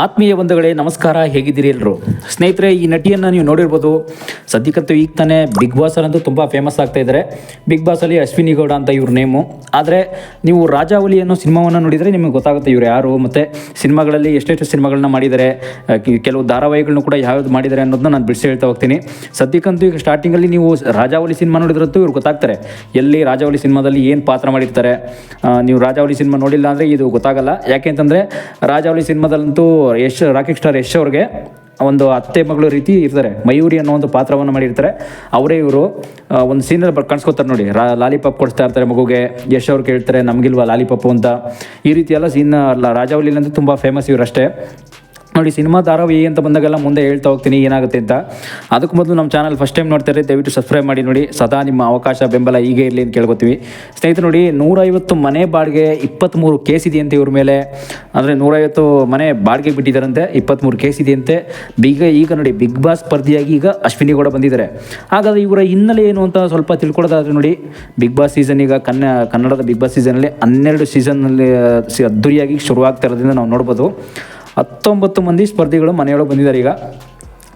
ಆತ್ಮೀಯ ಬಂಧುಗಳೇ, ನಮಸ್ಕಾರ. ಹೇಗಿದ್ದೀರಿ ಎಲ್ಲರೂ ಸ್ನೇಹಿತರೆ, ಈ ನಟಿಯನ್ನು ನೀವು ನೋಡಿರ್ಬೋದು. ಸದ್ಯಕ್ಕಂತೂ ಈಗ ತಾನೇ ಬಿಗ್ ಬಾಸ್ ಅಂತೂ ತುಂಬ ಫೇಮಸ್ ಆಗ್ತಾ ಇದ್ದಾರೆ ಬಿಗ್ ಬಾಸಲ್ಲಿ ಅಶ್ವಿನಿ ಗೌಡ ಅಂತ ಇವ್ರ ನೇಮು ಆದರೆ ನೀವು ರಾಜಾವಲಿ ಅನ್ನೋ ಸಿನಿಮಾವನ್ನು ನೋಡಿದರೆ ನಿಮಗೆ ಗೊತ್ತಾಗುತ್ತೆ ಇವ್ರು ಯಾರು, ಮತ್ತು ಸಿನಿಮಾಗಳಲ್ಲಿ ಎಷ್ಟೆಷ್ಟು ಸಿನಿಮಾಗಳನ್ನ ಮಾಡಿದ್ದಾರೆ ಕೆಲವು ಧಾರಾವಾಹಿಗಳನ್ನ ಕೂಡ ಯಾವ್ಯಾವ್ದು ಮಾಡಿದ್ದಾರೆ ಅನ್ನೋದನ್ನ ನಾನು ಬಿಡಿಸಿ ಹೇಳ್ತಾ ಹೋಗ್ತೀನಿ. ಸದ್ಯಕ್ಕಂತೂ ಈಗ ಸ್ಟಾರ್ಟಿಂಗಲ್ಲಿ ನೀವು ರಾಜಾವಲಿ ಸಿನಿಮಾ ನೋಡಿದ್ರಂತೂ ಇವ್ರು ಗೊತ್ತಾಗ್ತಾರೆ. ಎಲ್ಲಿ ರಾಜಾವಲಿ ಸಿನಿಮಾದಲ್ಲಿ ಏನು ಪಾತ್ರ ಮಾಡಿರ್ತಾರೆ ನೀವು ರಾಜಾವಲಿ ಸಿನಿಮಾ ನೋಡಿಲ್ಲ ಅಂದರೆ ಇದು ಗೊತ್ತಾಗಲ್ಲ. ಯಾಕೆ ಅಂತಂದರೆ ರಾಜಾವಲಿ ಸಿನಿಮಾದಲ್ಲಂತೂ ಯಶ್ ರಾಕೆಟ್ ಸ್ಟಾರ್ ಯಶ್ ಅವ್ರಿಗೆ ಒಂದು ಅತ್ತೆ ಮಗಳು ರೀತಿ ಇರ್ತಾರೆ. ಮಯೂರಿ ಅನ್ನೋ ಒಂದು ಪಾತ್ರವನ್ನು ಮಾಡಿರ್ತಾರೆ. ಅವರೇ ಇವರು ಒಂದು ಸೀನಲ್ಲಿ ಬರ್ ಕಾಣಿಸ್ಕೊತಾರೆ ನೋಡಿ. ರಾ, ಲಾಲಿಪಾಪ್ ಕೊಡಿಸ್ತಾ ಇರ್ತಾರೆ ಮಗುಗೆ. ಯಶ್ ಅವ್ರು ಕೇಳ್ತಾರೆ, ನಮಗಿಲ್ವಾ ಲಾಲಿಪಾಪು ಅಂತ. ಈ ರೀತಿ ಎಲ್ಲ ಸೀನ್ ಅಂತ ತುಂಬ ಫೇಮಸ್ ಇವರಷ್ಟೇ. ನೋಡಿ, ಸಿನಿಮಾ ಧಾರಾವಾಹಿ ಅಂತ ಬಂದಾಗೆಲ್ಲ ಮುಂದೆ ಹೇಳ್ತಾ ಹೋಗ್ತೀನಿ, ಏನಾಗುತ್ತೆ ಅಂತ. ಅದಕ್ಕೆ ಮೊದಲು ನಮ್ಮ ಚಾನಲ್ ಫಸ್ಟ್ ಟೈಮ್ ನೋಡ್ತಾರೆ ದಯವಿಟ್ಟು ಸಬ್ಸ್ಕ್ರೈಬ್ ಮಾಡಿ ನೋಡಿ. ಸದಾ ನಿಮ್ಮ ಅವಕಾಶ, ಬೆಂಬಲ ಹೀಗೆ ಇರಲಿ ಅಂತ ಕೇಳ್ಕೊತೀವಿ. ಸ್ನೇಹಿತರು ನೋಡಿ, ನೂರೈವತ್ತು ಮನೆ ಬಾಡಿಗೆ ಇಪ್ಪತ್ತ್ಮೂರು ಕೇಸ್ ಇದೆಯಂತೆ ಇವ್ರ ಮೇಲೆ. ಅಂದರೆ ನೂರೈವತ್ತು ಮನೆ ಬಾಡಿಗೆ ಬಿಟ್ಟಿದ್ದಾರಂತೆ ಇಪ್ಪತ್ತ್ಮೂರು ಕೇಸ್ ಇದೆಯಂತೆ. ಬೀಗ ಈಗ ನೋಡಿ ಬಿಗ್ ಬಾಸ್ ಸ್ಪರ್ಧಿಯಾಗಿ ಈಗ ಅಶ್ವಿನಿ ಕೂಡ ಬಂದಿದ್ದಾರೆ. ಹಾಗಾದರೆ ಇವರ ಹಿನ್ನೆಲೆ ಏನು ಅಂತ ಸ್ವಲ್ಪ ತಿಳ್ಕೊಳ್ಳೋದಾದ್ರೆ ನೋಡಿ ಬಿಗ್ ಬಾಸ್ ಸೀಸನ್ ಈಗ ಕನ್ನ, ಕನ್ನಡದ ಬಿಗ್ ಬಾಸ್ ಸೀಸನಲ್ಲಿ ಹನ್ನೆರಡು ಸೀಸನ್ನಲ್ಲಿ ಅದ್ದೂರಿಯಾಗಿ ಶುರುವಾಗ್ತಾ ಇರೋದ್ರಿಂದ ನಾವು ನೋಡ್ಬೋದು. ಹತ್ತೊಂಬತ್ತು ಮಂದಿ ಸ್ಪರ್ಧಿಗಳು ಮನೆಯೊಳಗೆ ಬಂದಿದ್ದಾರೆ ಈಗ.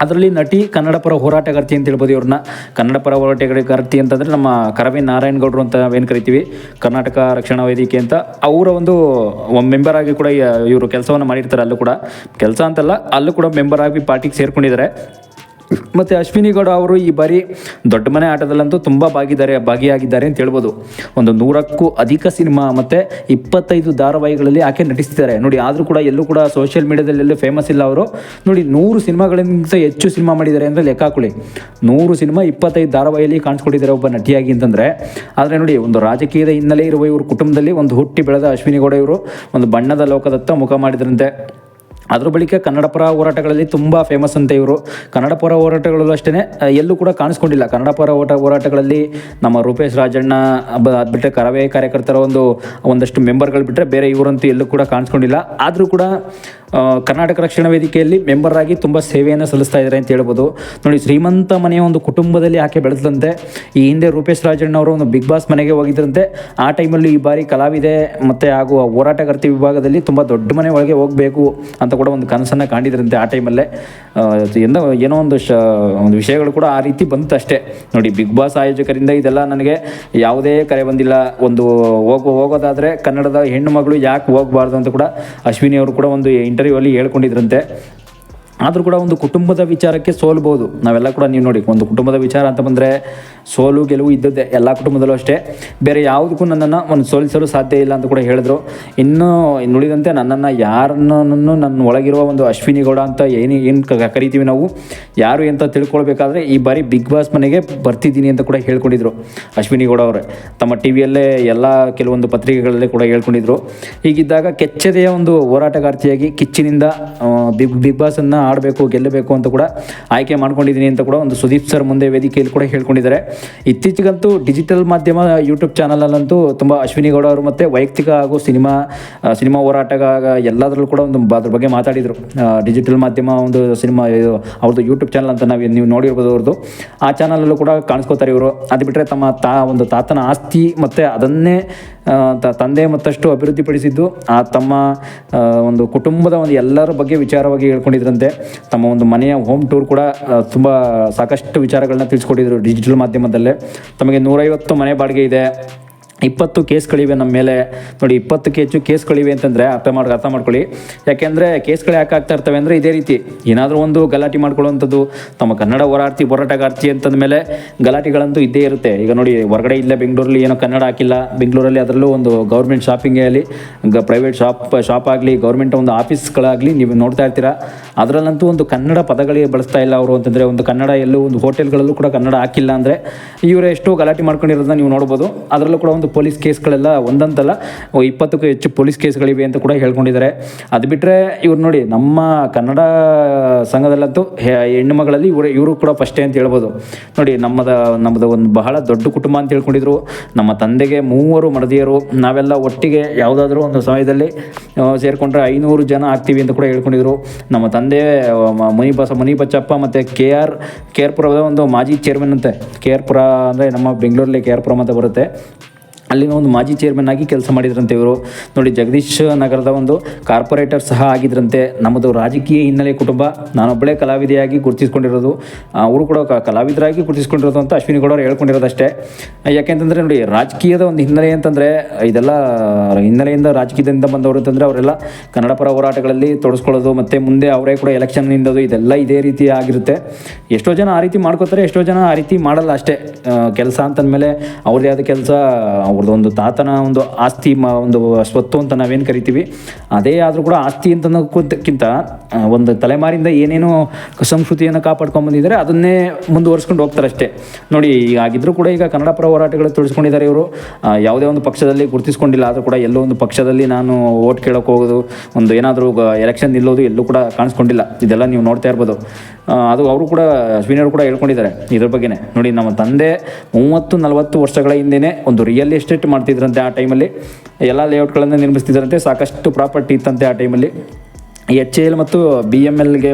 ಅದರಲ್ಲಿ ನಟಿ ಕನ್ನಡ ಪರ ಹೋರಾಟಗಾರ್ತಿ ಅಂತ ಹೇಳ್ಬೋದು ಇವ್ರನ್ನ. ಕನ್ನಡ ಪರ ಹೋರಾಟಗಾರ್ತಿ ಅಂತಂದರೆ ನಮ್ಮ ಕರವೇ ನಾರಾಯಣಗೌಡರು ಅಂತ ಏನು ಕರಿತೀವಿ, ಕರ್ನಾಟಕ ರಕ್ಷಣಾ ವೇದಿಕೆ ಅಂತ. ಅವರ ಒಂದು ಮೆಂಬರ್ ಆಗಿ ಕೂಡ ಇವರು ಕೆಲಸವನ್ನು ಮಾಡಿರ್ತಾರೆ ಅಲ್ಲೂ ಕೂಡ. ಕೆಲಸ ಅಂತಲ್ಲ, ಅಲ್ಲೂ ಕೂಡ ಮೆಂಬರ್ ಆಗಿ ಪಾರ್ಟಿಗೆ ಸೇರ್ಕೊಂಡಿದ್ದಾರೆ. ಮತ್ತು ಅಶ್ವಿನಿ ಗೌಡ ಅವರು ಈ ಬಾರಿ ದೊಡ್ಡ ಮನೆ ಆಟದಲ್ಲಂತೂ ತುಂಬ ಭಾಗಿದ್ದಾರೆ ಭಾಗಿಯಾಗಿದ್ದಾರೆ ಅಂತ ಹೇಳ್ಬೋದು. ಒಂದು ನೂರಕ್ಕೂ ಅಧಿಕ ಸಿನಿಮಾ ಮತ್ತು ಇಪ್ಪತ್ತೈದು ಧಾರಾವಾಹಿಗಳಲ್ಲಿ ಆಕೆ ನಟಿಸ್ತಿದ್ದಾರೆ. ನೋಡಿ, ಆದರೂ ಕೂಡ ಎಲ್ಲೂ ಕೂಡ ಸೋಷಿಯಲ್ ಮೀಡಿಯಾದಲ್ಲಿ ಎಲ್ಲೂ ಫೇಮಸ್ ಇಲ್ಲ ಅವರು. ನೋಡಿ, ನೂರು ಸಿನಿಮಾಗಳಿಗಿಂತ ಹೆಚ್ಚು ಸಿನಿಮಾ ಮಾಡಿದ್ದಾರೆ ಅಂದರೆ ಲೆಕ್ಕ ಹಾಕೊಳ್ಳಿ. ನೂರು ಸಿನಿಮಾ ಇಪ್ಪತ್ತೈದು ಧಾರಾವಾಹಿಯಲ್ಲಿ ಕಾಣಿಸ್ಕೊಂಡಿದ್ದಾರೆ ಒಬ್ಬ ನಟಿಯಾಗಿ ಅಂತಂದರೆ. ಆದರೆ ನೋಡಿ, ಒಂದು ರಾಜಕೀಯದ ಹಿನ್ನೆಲೆ ಇರುವ ಇವರು ಕುಟುಂಬದಲ್ಲಿ ಒಂದು ಹುಟ್ಟಿ ಬೆಳೆದ ಅಶ್ವಿನಿ ಗೌಡ ಇವರು ಒಂದು ಬಣ್ಣದ ಲೋಕದತ್ತ ಮುಖ ಮಾಡಿದ್ರಂತೆ. ಅದ್ರ ಬಳಿಕ ಕನ್ನಡ ಪರ ಹೋರಾಟಗಳಲ್ಲಿ ತುಂಬ ಫೇಮಸ್ ಅಂತ ಇವರು. ಕನ್ನಡ ಪರ ಹೋರಾಟಗಳಲ್ಲೂ ಅಷ್ಟೇ ಎಲ್ಲೂ ಕೂಡ ಕಾಣಿಸ್ಕೊಂಡಿಲ್ಲ. ಕನ್ನಡ ಪರ ಹೋರಾಟ ಹೋರಾಟಗಳಲ್ಲಿ ನಮ್ಮ ರೂಪೇಶ್ ರಾಜಣ್ಣ ಅದು ಬಿಟ್ಟರೆ ಕರವೇ ಕಾರ್ಯಕರ್ತರ ಒಂದು, ಒಂದಷ್ಟು ಮೆಂಬರ್ಗಳು ಬಿಟ್ಟರೆ ಬೇರೆ ಇವರಂತೂ ಎಲ್ಲೂ ಕೂಡ ಕಾಣಿಸ್ಕೊಂಡಿಲ್ಲ. ಆದರೂ ಕೂಡ ಕರ್ನಾಟಕ ರಕ್ಷಣಾ ವೇದಿಕೆಯಲ್ಲಿ ಮೆಂಬರ್ ಆಗಿ ತುಂಬ ಸೇವೆಯನ್ನು ಸಲ್ಲಿಸ್ತಾ ಇದ್ದಾರೆ ಅಂತ ಹೇಳ್ಬೋದು. ನೋಡಿ, ಶ್ರೀಮಂತ ಮನೆಯ ಒಂದು ಕುಟುಂಬದಲ್ಲಿ ಆಕೆ ಬೆಳೆದಂತೆ ಈ ಹಿಂದೆ ರೂಪೇಶ್ ರಾಜಣ್ಣವರು ಒಂದು ಬಿಗ್ ಬಾಸ್ ಮನೆಗೆ ಹೋಗಿದ್ರಂತೆ. ಆ ಟೈಮಲ್ಲಿ ಈ ಬಾರಿ ಕಲಾವಿದೆ ಮತ್ತು ಹಾಗೂ ಹೋರಾಟಗಾರ್ತಿ ವಿಭಾಗದಲ್ಲಿ ತುಂಬ ದೊಡ್ಡ ಮನೆ ಒಳಗೆ ಹೋಗಬೇಕು ಅಂತ ಕೂಡ ಒಂದು ಕನಸನ್ನು ಕಾಣಿದ್ರಂತೆ ಆ ಟೈಮಲ್ಲೇ. ಎಂದ, ಏನೋ ಒಂದು ಶ, ಒಂದು ವಿಷಯಗಳು ಕೂಡ ಆ ರೀತಿ ಬಂತು ಅಷ್ಟೇ. ನೋಡಿ, ಬಿಗ್ ಬಾಸ್ ಆಯೋಜಕರಿಂದ ಇದೆಲ್ಲ ನನಗೆ ಯಾವುದೇ ಕರೆ ಬಂದಿಲ್ಲ. ಒಂದು ಹೋಗೋ, ಹೋಗೋದಾದರೆ ಕನ್ನಡದ ಹೆಣ್ಣು ಮಗಳು ಯಾಕೆ ಹೋಗಬಾರ್ದು ಅಂತ ಕೂಡ ಅಶ್ವಿನಿ ಅವರು ಕೂಡ ಒಂದು ಇಂಟರ್ವ್ಯೂ ಅಲ್ಲಿ ಹೇಳ್ಕೊಂಡಿದ್ರಂತೆ. ಆದರೂ ಕೂಡ ಒಂದು ಕುಟುಂಬದ ವಿಚಾರಕ್ಕೆ ಸೋಲ್ಬೋದು. ನಾವೆಲ್ಲ ಕೂಡ ನೀವು ನೋಡಿ, ಒಂದು ಕುಟುಂಬದ ವಿಚಾರ ಅಂತ ಬಂದರೆ ಸೋಲು, ಗೆಲುವು ಇದ್ದದ್ದೇ, ಎಲ್ಲ ಕುಟುಂಬದಲ್ಲೂ ಅಷ್ಟೇ. ಬೇರೆ ಯಾವುದಕ್ಕೂ ನನ್ನನ್ನು ಒಂದು ಸೋಲಿಸಲು ಸಾಧ್ಯ ಇಲ್ಲ ಅಂತ ಕೂಡ ಹೇಳಿದ್ರು. ಇನ್ನು ನುಡಿದಂತೆ ನನ್ನನ್ನು ಯಾರನ್ನು ನನ್ನ ಒಳಗಿರುವ ಒಂದು ಅಶ್ವಿನಿ ಗೌಡ ಅಂತ ಏನು ಏನು ಕರಿತೀವಿ ನಾವು, ಯಾರು ಅಂತ ತಿಳ್ಕೊಳ್ಬೇಕಾದ್ರೆ ಈ ಬಾರಿ ಬಿಗ್ ಬಾಸ್ ಮನೆಗೆ ಬರ್ತಿದ್ದೀನಿ ಅಂತ ಕೂಡ ಹೇಳ್ಕೊಂಡಿದ್ರು ಅಶ್ವಿನಿ ಗೌಡ ಅವರೇ. ತಮ್ಮ ಟಿ ವಿಯಲ್ಲೇ ಎಲ್ಲ ಕೆಲವೊಂದು ಪತ್ರಿಕೆಗಳಲ್ಲೇ ಕೂಡ ಹೇಳ್ಕೊಂಡಿದ್ರು. ಹೀಗಿದ್ದಾಗ ಕೆಚ್ಚದೆಯ ಒಂದು ಹೋರಾಟಗಾರ್ತಿಯಾಗಿ ಕಿಚ್ಚಿನಿಂದ ಬಿಗ್ ಬಿಗ್ ಬಾಸನ್ನು ಆಡಬೇಕು ಗೆಲ್ಲಬೇಕು ಅಂತ ಕೂಡ ಆಯ್ಕೆ ಮಾಡ್ಕೊಂಡಿದ್ದೀನಿ ಅಂತ ಕೂಡ ಒಂದು ಸುದೀಪ್ ಸರ್ ಮುಂದೆ ವೇದಿಕೆಯಲ್ಲಿ ಕೂಡ ಹೇಳ್ಕೊಂಡಿದ್ದಾರೆ. ಇತ್ತೀಚೆಗಂತೂ ಡಿಜಿಟಲ್ ಮಾಧ್ಯಮ ಯೂಟ್ಯೂಬ್ ಚಾನಲಲ್ಲಂತೂ ತುಂಬ ಅಶ್ವಿನಿ ಗೌಡ ಅವರು ಮತ್ತು ವೈಯಕ್ತಿಕ ಹಾಗೂ ಸಿನಿಮಾ ಸಿನಿಮಾ ಹೋರಾಟಗ ಎಲ್ಲದರಲ್ಲೂ ಕೂಡ ಒಂದು ಅದ್ರ ಬಗ್ಗೆ ಮಾತಾಡಿದರು. ಡಿಜಿಟಲ್ ಮಾಧ್ಯಮ ಒಂದು ಸಿನಿಮಾ, ಇದು ಅವ್ರದ್ದು ಯೂಟ್ಯೂಬ್ ಚಾನಲ್ ಅಂತ ನಾವು ನೀವು ನೋಡಿರ್ಬೋದು ಅವ್ರದ್ದು. ಆ ಚಾನಲಲ್ಲೂ ಕೂಡ ಕಾಣಿಸ್ಕೋತಾರೆ ಇವರು. ಅದು ಬಿಟ್ಟರೆ ತಮ್ಮ ತಾ, ಒಂದು ತಾತನ ಆಸ್ತಿ ಮತ್ತು ಅದನ್ನೇ ತಂದೆ ಮತ್ತಷ್ಟು ಅಭಿವೃದ್ಧಿಪಡಿಸಿದ್ದು, ಆ ತಮ್ಮ ಒಂದು ಕುಟುಂಬದ ಒಂದು ಎಲ್ಲರ ಬಗ್ಗೆ ವಿಚಾರವಾಗಿ ಹೇಳ್ಕೊಂಡಿದ್ರಂತೆ. ತಮ್ಮ ಒಂದು ಮನೆಯ ಹೋಮ್ ಟೂರ್ ಕೂಡ ತುಂಬ ಸಾಕಷ್ಟು ವಿಚಾರಗಳನ್ನ ತಿಳಿಸ್ಕೊಟ್ಟಿದ್ರು ಡಿಜಿಟಲ್ ಮಾಧ್ಯಮದಲ್ಲೇ. ತಮಗೆ ನೂರೈವತ್ತು ಮನೆ ಬಾಡಿಗೆ ಇದೆ. ಇಪ್ಪತ್ತು ಕೇಸ್ಗಳಿವೆ ನಮ್ಮ ಮೇಲೆ. ನೋಡಿ ಇಪ್ಪತ್ತಕ್ಕೆ ಹೆಚ್ಚು ಕೇಸ್ಗಳಿವೆ ಅಂತಂದರೆ ಅರ್ಥ ಮಾಡಿ ಅರ್ಥ ಮಾಡ್ಕೊಳ್ಳಿ. ಯಾಕೆಂದರೆ ಕೇಸ್ಗಳು ಯಾಕೆ ಆಗ್ತಾ ಇರ್ತವೆ ಅಂದರೆ ಇದೇ ರೀತಿ. ಏನಾದರೂ ಒಂದು ಗಲಾಟೆ ಮಾಡ್ಕೊಳ್ಳುವಂಥದ್ದು ತಮ್ಮ ಕನ್ನಡ ಹೋರಾಡ್ತಿ ಹೋರಾಟಗಾರ್ತಿ ಅಂತಂದ ಮೇಲೆ ಗಲಾಟೆಗಳಂತೂ ಇದ್ದೇ ಇರುತ್ತೆ. ಈಗ ನೋಡಿ, ಹೊರಗಡೆ ಇಲ್ಲೇ, ಬೆಂಗಳೂರಲ್ಲಿ ಏನೋ ಕನ್ನಡ ಹಾಕಿಲ್ಲ. ಬೆಂಗಳೂರಲ್ಲಿ ಅದರಲ್ಲೂ ಒಂದು ಗೌರ್ಮೆಂಟ್ ಶಾಪಿಂಗಲ್ಲಿ ಗ ಪ್ರೈವೇಟ್ ಶಾಪ್ ಶಾಪ್ ಆಗಲಿ, ಗೌರ್ಮೆಂಟ್ ಒಂದು ಆಫೀಸ್ಗಳಾಗಲಿ ನೀವು ನೋಡ್ತಾ ಇರ್ತೀರಾ. ಅದರಲ್ಲಂತೂ ಒಂದು ಕನ್ನಡ ಪದಗಳಿಗೆ ಬಳಸ್ತಾ ಇಲ್ಲ ಅವರು ಅಂತಂದರೆ ಒಂದು ಕನ್ನಡ ಎಲ್ಲೂ ಒಂದು ಹೋಟೆಲ್ಗಳಲ್ಲೂ ಕೂಡ ಕನ್ನಡ ಹಾಕಿಲ್ಲ ಅಂದರೆ ಇವರು ಎಷ್ಟೋ ಗಲಾಟೆ ಮಾಡ್ಕೊಂಡಿರೋದನ್ನ ನೀವು ನೋಡ್ಬೋದು. ಅದರಲ್ಲೂ ಕೂಡ ಒಂದು ಪೊಲೀಸ್ ಕೇಸ್ಗಳೆಲ್ಲ ಒಂದಂತಲ್ಲ ಇಪ್ಪತ್ತಕ್ಕೂ ಹೆಚ್ಚು ಪೊಲೀಸ್ ಕೇಸ್ಗಳಿವೆ ಅಂತ ಕೂಡ ಹೇಳ್ಕೊಂಡಿದ್ದಾರೆ. ಅದು ಬಿಟ್ಟರೆ ಇವ್ರು ನೋಡಿ, ನಮ್ಮ ಕನ್ನಡ ಸಂಘದಲ್ಲಂತೂ ಹೆಣ್ಣು ಮಗಳಲ್ಲಿ ಇವರು ಇವರು ಕೂಡ ಫಸ್ಟೇ ಅಂತ ಹೇಳ್ಬೋದು. ನೋಡಿ, ನಮ್ಮದ, ನಮ್ಮದು ಒಂದು ಬಹಳ ದೊಡ್ಡ ಕುಟುಂಬ ಅಂತ ಹೇಳ್ಕೊಂಡಿದ್ರು. ನಮ್ಮ ತಂದೆಗೆ ಮೂವರು ಮಡದಿಯರು. ನಾವೆಲ್ಲ ಒಟ್ಟಿಗೆ ಯಾವುದಾದ್ರೂ ಒಂದು ಸಮಯದಲ್ಲಿ ಸೇರಿಕೊಂಡ್ರೆ ಐನೂರು ಜನ ಆಗ್ತೀವಿ ಅಂತ ಕೂಡ ಹೇಳ್ಕೊಂಡಿದ್ರು. ನಮ್ಮ ತಂದೆ ಮುನಿ ಬಸ ಮುನಿ ಬಚ್ಚಪ್ಪ ಮತ್ತು ಕೆ ಆರ್ ಕೆ ಆರ್ ಪುರದ ಒಂದು ಮಾಜಿ ಚೇರ್ಮನ್ ಅಂತೆ. ಕೆ ಆರ್ ಪುರ ಅಂದರೆ ನಮ್ಮ ಬೆಂಗಳೂರಲ್ಲಿ ಕೆ ಆರ್ ಪುರಂ ಅಂತ ಬರುತ್ತೆ. ಅಲ್ಲಿನ ಒಂದು ಮಾಜಿ ಚೇರ್ಮನ್ ಆಗಿ ಕೆಲಸ ಮಾಡಿದ್ರಂತೆ ಇವರು. ನೋಡಿ, ಜಗದೀಶ್ ನಗರದ ಒಂದು ಕಾರ್ಪೊರೇಟರ್ ಸಹ ಆಗಿದ್ರಂತೆ. ನಮ್ಮದು ರಾಜಕೀಯ ಹಿನ್ನೆಲೆ ಕುಟುಂಬ. ನಾನೊಬ್ಬಳೇ ಕಲಾವಿದೆಯಾಗಿ ಗುರುತಿಸ್ಕೊಂಡಿರೋದು. ಅವರು ಕೂಡ ಕಲಾವಿದರಾಗಿ ಗುರುತಿಸ್ಕೊಂಡಿರೋದು ಅಂತ ಅಶ್ವಿನಿ ಗೌಡ ಅಷ್ಟೇ ಹೇಳ್ಕೊಂಡಿರೋದಷ್ಟೇ. ಯಾಕೆಂತಂದರೆ ನೋಡಿ, ರಾಜಕೀಯದ ಒಂದು ಹಿನ್ನೆಲೆ ಅಂತಂದರೆ, ಇದೆಲ್ಲ ಹಿನ್ನೆಲೆಯಿಂದ ರಾಜಕೀಯದಿಂದ ಬಂದವರು ಅಂತಂದರೆ ಅವರೆಲ್ಲ ಕನ್ನಡ ಪರ ಹೋರಾಟಗಳಲ್ಲಿ ತೊಡಸ್ಕೊಳ್ಳೋದು, ಮತ್ತು ಮುಂದೆ ಅವರೇ ಕೂಡ ಎಲೆಕ್ಷನ್ ನಿಂದೋದು, ಇದೆಲ್ಲ ಇದೇ ರೀತಿ ಆಗಿರುತ್ತೆ. ಎಷ್ಟೋ ಜನ ಆ ರೀತಿ ಮಾಡ್ಕೋತಾರೆ, ಎಷ್ಟೋ ಜನ ಆ ರೀತಿ ಮಾಡಲ್ಲ ಅಷ್ಟೇ. ಕೆಲಸ ಅಂತಂದಮೇಲೆ ಅವ್ರದ್ದೇ ಆದ ಕೆಲಸ ಅವ್ರದ್ದು ಒಂದು ತಾತನ ಒಂದು ಆಸ್ತಿ, ಮ, ಒಂದು ಸ್ವತ್ತು ಅಂತ ನಾವೇನು ಕರಿತೀವಿ, ಅದೇ ಆದರೂ ಕೂಡ ಆಸ್ತಿ ಅಂತ ಅನ್ನೋಕ್ಕಿಂತ ಒಂದು ತಲೆಮಾರಿಂದ ಏನೇನೋ ಸಂಸ್ಕೃತಿಯನ್ನು ಕಾಪಾಡ್ಕೊಂಡು ಬಂದಿದ್ದಾರೆ, ಅದನ್ನೇ ಮುಂದುವರ್ಸ್ಕೊಂಡು ಹೋಗ್ತಾರೆ ಅಷ್ಟೇ. ನೋಡಿ, ಈಗ ಕೂಡ ಈಗ ಕನ್ನಡ ಪರ ಹೋರಾಟಗಳು ತೊಡಸ್ಕೊಂಡಿದ್ದಾರೆ ಇವರು. ಯಾವುದೇ ಒಂದು ಪಕ್ಷದಲ್ಲಿ ಗುರುತಿಸ್ಕೊಂಡಿಲ್ಲ, ಆದರೂ ಕೂಡ ಎಲ್ಲೋ ಒಂದು ಪಕ್ಷದಲ್ಲಿ ನಾನು ಓಟ್ ಕೇಳೋಕೆ ಹೋಗೋದು, ಒಂದು ಏನಾದರೂ ಎಲೆಕ್ಷನ್ ನಿಲ್ಲೋದು ಎಲ್ಲೂ ಕೂಡ ಕಾಣಿಸ್ಕೊಂಡಿಲ್ಲ. ಇದೆಲ್ಲ ನೀವು ನೋಡ್ತಾ ಇರ್ಬೋದು. ಅದು ಅವರು ಕೂಡ, ಅಶ್ವಿನಿ ಅವರು ಕೂಡ ಹೇಳ್ಕೊಂಡಿದ್ದಾರೆ ಇದ್ರ ಬಗ್ಗೆನೇ. ನೋಡಿ, ನಮ್ಮ ತಂದೆ ಮೂವತ್ತು ನಲವತ್ತು ವರ್ಷಗಳ ಹಿಂದೆನೇ ಒಂದು ರಿಯಲ್ ಎಸ್ಟೇಟ್ ಮಾಡ್ತಿದ್ರಂತೆ ಆ ಟೈಮಲ್ಲಿ ಎಲ್ಲ ಲೇಔಟ್ಗಳನ್ನು ನಿರ್ಮಿಸ್ತಿದ್ರಂತೆ ಸಾಕಷ್ಟು ಪ್ರಾಪರ್ಟಿ ಇತ್ತಂತೆ ಆ ಟೈಮಲ್ಲಿ ಎಚ್ ಎಲ್ ಮತ್ತು ಬಿ ಎಂ ಎಲ್ಗೆ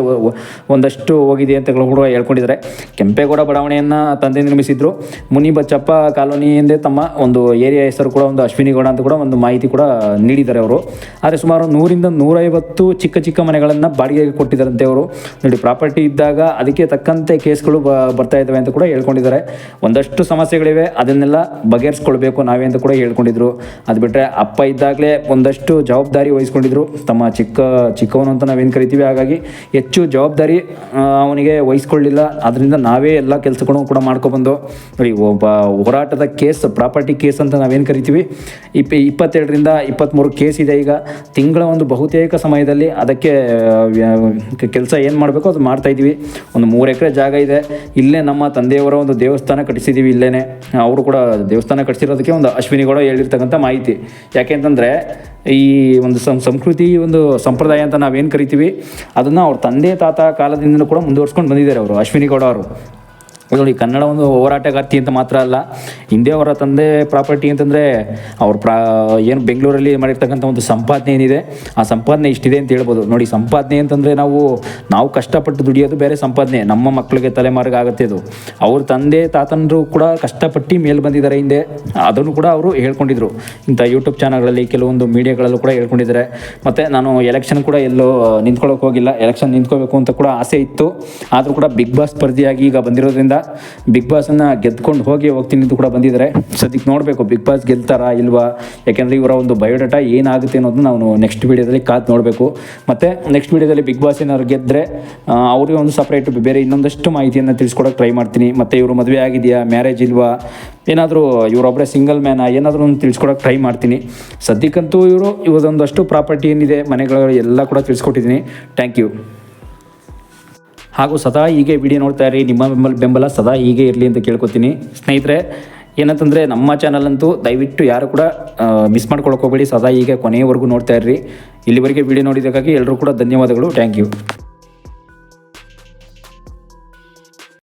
ಒಂದಷ್ಟು ಹೋಗಿದೆ ಅಂತ ಕೂಡ ಹೇಳ್ಕೊಂಡಿದ್ದಾರೆ. ಕೆಂಪೇಗೌಡ ಬಡಾವಣೆಯನ್ನು ತಂದೆ ನಿರ್ಮಿಸಿದ್ರು. ಮುನಿ ಬಚ್ಚಪ್ಪ ಕಾಲೋನಿಯಿಂದೇ ತಮ್ಮ ಒಂದು ಏರಿಯಾ ಹೆಸರು ಕೂಡ ಒಂದು ಅಶ್ವಿನಿ ಗೌಡ ಅಂತ ಕೂಡ ಒಂದು ಮಾಹಿತಿ ಕೂಡ ನೀಡಿದ್ದಾರೆ ಅವರು. ಆದರೆ ಸುಮಾರು ನೂರಿಂದ ನೂರೈವತ್ತು ಚಿಕ್ಕ ಚಿಕ್ಕ ಮನೆಗಳನ್ನು ಬಾಡಿಗೆಗೆ ಕೊಟ್ಟಿದ್ದಾರಂತೆ ಅವರು. ನೋಡಿ, ಪ್ರಾಪರ್ಟಿ ಇದ್ದಾಗ ಅದಕ್ಕೆ ತಕ್ಕಂತೆ ಕೇಸ್ಗಳು ಬರ್ತಾ ಇದ್ದಾವೆ ಅಂತ ಕೂಡ ಹೇಳ್ಕೊಂಡಿದ್ದಾರೆ. ಒಂದಷ್ಟು ಸಮಸ್ಯೆಗಳಿವೆ, ಅದನ್ನೆಲ್ಲ ಬಗೆಹರಿಸ್ಕೊಳ್ಬೇಕು ನಾವೇ ಅಂತ ಕೂಡ ಹೇಳ್ಕೊಂಡಿದ್ರು. ಅದು ಬಿಟ್ಟರೆ ಅಪ್ಪ ಇದ್ದಾಗಲೇ ಒಂದಷ್ಟು ಜವಾಬ್ದಾರಿ ವಹಿಸ್ಕೊಂಡಿದ್ರು. ತಮ್ಮ ಚಿಕ್ಕ ಚಿಕ್ಕ ಚಿಕ್ಕವನು ಅಂತ ನಾವೇನು ಕರಿತೀವಿ, ಹಾಗಾಗಿ ಹೆಚ್ಚು ಜವಾಬ್ದಾರಿ ಅವನಿಗೆ ವಹಿಸ್ಕೊಳ್ಳಿಲ್ಲ. ಅದರಿಂದ ನಾವೇ ಎಲ್ಲ ಕೆಲಸಗಳನ್ನು ಕೂಡ ಮಾಡ್ಕೊಬಂದು ನೋಡಿ ಒಬ್ಬ ಹೋರಾಟದ ಕೇಸ್, ಪ್ರಾಪರ್ಟಿ ಕೇಸ್ ಅಂತ ನಾವೇನು ಕರಿತೀವಿ ಇಪ್ಪ ಇಪ್ಪತ್ತೆರಡರಿಂದ ಇಪ್ಪತ್ತ್ಮೂರು ಕೇಸ್ ಇದೆ ಈಗ. ತಿಂಗಳ ಒಂದು ಬಹುತೇಕ ಸಮಯದಲ್ಲಿ ಅದಕ್ಕೆ ಕೆಲಸ ಏನು ಮಾಡಬೇಕು ಅದು ಮಾಡ್ತಾ ಇದ್ದೀವಿ. ಒಂದು ಮೂರು ಎಕರೆ ಜಾಗ ಇದೆ. ಇಲ್ಲೇ ನಮ್ಮ ತಂದೆಯವರ ಒಂದು ದೇವಸ್ಥಾನ ಕಟ್ಟಿಸಿದ್ದೀವಿ ಇಲ್ಲೇನೆ. ಅವರು ಕೂಡ ದೇವಸ್ಥಾನ ಕಟ್ಟಿಸಿರೋದಕ್ಕೆ ಒಂದು ಅಶ್ವಿನಿ ಕೂಡ ಹೇಳಿರ್ತಕ್ಕಂಥ ಮಾಹಿತಿ. ಯಾಕೆಂತಂದರೆ ಈ ಒಂದು ಸಂ, ಸಂಸ್ಕೃತಿ ಒಂದು ಸಂಪ್ರದಾಯ ಅಂತ ನಾವೇನು ಕರಿತೀವಿ, ಅದನ್ನು ಅವ್ರ ತಂದೆ ತಾತ ಕಾಲದಿಂದಲೂ ಕೂಡ ಮುಂದುವರ್ಸ್ಕೊಂಡು ಬಂದಿದ್ದಾರೆ ಅವರು. ಅಶ್ವಿನಿ ಗೌಡ ಅವರು. ನೋಡಿ, ಕನ್ನಡ ಒಂದು ಹೋರಾಟಗಾರ್ತಿ ಅಂತ ಮಾತ್ರ ಅಲ್ಲ, ಹಿಂದೆ ಅವರ ತಂದೆ ಪ್ರಾಪರ್ಟಿ ಅಂತಂದರೆ ಅವ್ರ ಪ್ರಾ, ಏನು ಬೆಂಗಳೂರಲ್ಲಿ ಮಾಡಿರ್ತಕ್ಕಂಥ ಒಂದು ಸಂಪಾದನೆ ಏನಿದೆ, ಆ ಸಂಪಾದನೆ ಇಷ್ಟಿದೆ ಅಂತ ಹೇಳ್ಬೋದು. ನೋಡಿ, ಸಂಪಾದನೆ ಅಂತಂದರೆ ನಾವು ನಾವು ಕಷ್ಟಪಟ್ಟು ದುಡಿಯೋದು ಬೇರೆ ಸಂಪಾದನೆ, ನಮ್ಮ ಮಕ್ಕಳಿಗೆ ತಲೆಮಾರಿಗೆ ಆಗುತ್ತೆ ಇದು ಅವ್ರ ತಂದೆ ತಾತನರು ಕೂಡ ಕಷ್ಟಪಟ್ಟು ಮೇಲೆ ಬಂದಿದ್ದಾರೆ ಹಿಂದೆ, ಅದನ್ನು ಕೂಡ ಅವರು ಹೇಳ್ಕೊಂಡಿದ್ರು. ಇಂಥ ಯೂಟ್ಯೂಬ್ ಚಾನಲ್ಗಳಲ್ಲಿ ಕೆಲವೊಂದು ಮೀಡಿಯಾಗಳಲ್ಲೂ ಕೂಡ ಹೇಳ್ಕೊಂಡಿದ್ದಾರೆ. ಮತ್ತು ನಾನು ಎಲೆಕ್ಷನ್ ಕೂಡ ಎಲ್ಲೋ ನಿಂತ್ಕೊಳ್ಳೋಕೆ ಹೋಗಿಲ್ಲ, ಎಲೆಕ್ಷನ್ ನಿಂತ್ಕೋಬೇಕು ಅಂತ ಕೂಡ ಆಸೆ ಇತ್ತು. ಆದರೂ ಕೂಡ ಬಿಗ್ ಬಾಸ್ ಸ್ಪರ್ಧಿಯಾಗಿ ಈಗ ಬಂದಿರೋದ್ರಿಂದ ಬಿಗ್ ಬಾಸನ್ನು ಗೆದ್ಕೊಂಡು ಹೋಗಿ ಹೋಗ್ತೀನಿ ಅಂತ ಕೂಡ ಬಂದಿದ್ದಾರೆ. ಸದ್ಯಕ್ಕೆ ನೋಡಬೇಕು ಬಿಗ್ ಬಾಸ್ ಗೆಲ್ತಾರಾ ಇಲ್ವಾ? ಯಾಕೆಂದರೆ ಇವರ ಒಂದು ಬಯೋಡಾಟಾ ಏನಾಗುತ್ತೆ ಅನ್ನೋದನ್ನ ನಾವು ನೆಕ್ಸ್ಟ್ ವೀಡಿಯೋದಲ್ಲಿ ಕಾದು ನೋಡಬೇಕು. ಮತ್ತು ನೆಕ್ಸ್ಟ್ ವೀಡಿಯೋದಲ್ಲಿ ಬಿಗ್ ಬಾಸ್ ಏನಾದ್ರು ಗೆದ್ದರೆ ಅವ್ರಿಗೆ ಒಂದು ಸಪ್ರೇಟ್ ಬೇರೆ ಇನ್ನೊಂದಷ್ಟು ಮಾಹಿತಿಯನ್ನು ತಿಳಿಸ್ಕೊಡೋಕೆ ಟ್ರೈ ಮಾಡ್ತೀನಿ. ಮತ್ತು ಇವರು ಮದುವೆ ಆಗಿದೆಯಾ ಮ್ಯಾರೇಜ್ ಇಲ್ವಾ? ಏನಾದರೂ ಇವರೊಬ್ಬರೇ ಸಿಂಗಲ್ ಮ್ಯಾನ ಏನಾದರೂ ಒಂದು ತಿಳಿಸ್ಕೊಡೋಕೆ ಟ್ರೈ ಮಾಡ್ತೀನಿ. ಸದ್ಯಕ್ಕಂತೂ ಇವರು ಇವರೊಂದಷ್ಟು ಪ್ರಾಪರ್ಟಿ ಏನಿದೆ ಮನೆಗಳು ಎಲ್ಲ ಕೂಡ ತಿಳಿಸ್ಕೊಟ್ಟಿದ್ದೀನಿ. ಥ್ಯಾಂಕ್ ಯು ಹಾಗೂ ಸದಾ ಹೀಗೆ ವಿಡಿಯೋ ನೋಡ್ತಾ ಇರಿ. ನಿಮ್ಮ ಬೆಂಬಲ ಬೆಂಬಲ ಸದಾ ಹೀಗೆ ಇರಲಿ ಅಂತ ಕೇಳ್ಕೊತೀನಿ. ಸ್ನೇಹಿತರೆ, ಏನಂತಂದರೆ ನಮ್ಮ ಚಾನಲಂತೂ ದಯವಿಟ್ಟು ಯಾರು ಕೂಡ ಮಿಸ್ ಮಾಡ್ಕೊಳಕ್ಕೆ ಹೋಗಬೇಡಿ. ಸದಾ ಹೀಗೆ ಕೊನೆಯವರೆಗೂ ನೋಡ್ತಾ ಇರ್ರಿ. ಇಲ್ಲಿವರೆಗೆ ವಿಡಿಯೋ ನೋಡಿದ್ದಕ್ಕಾಗಿ ಎಲ್ಲರೂ ಕೂಡ ಧನ್ಯವಾದಗಳು. Thank you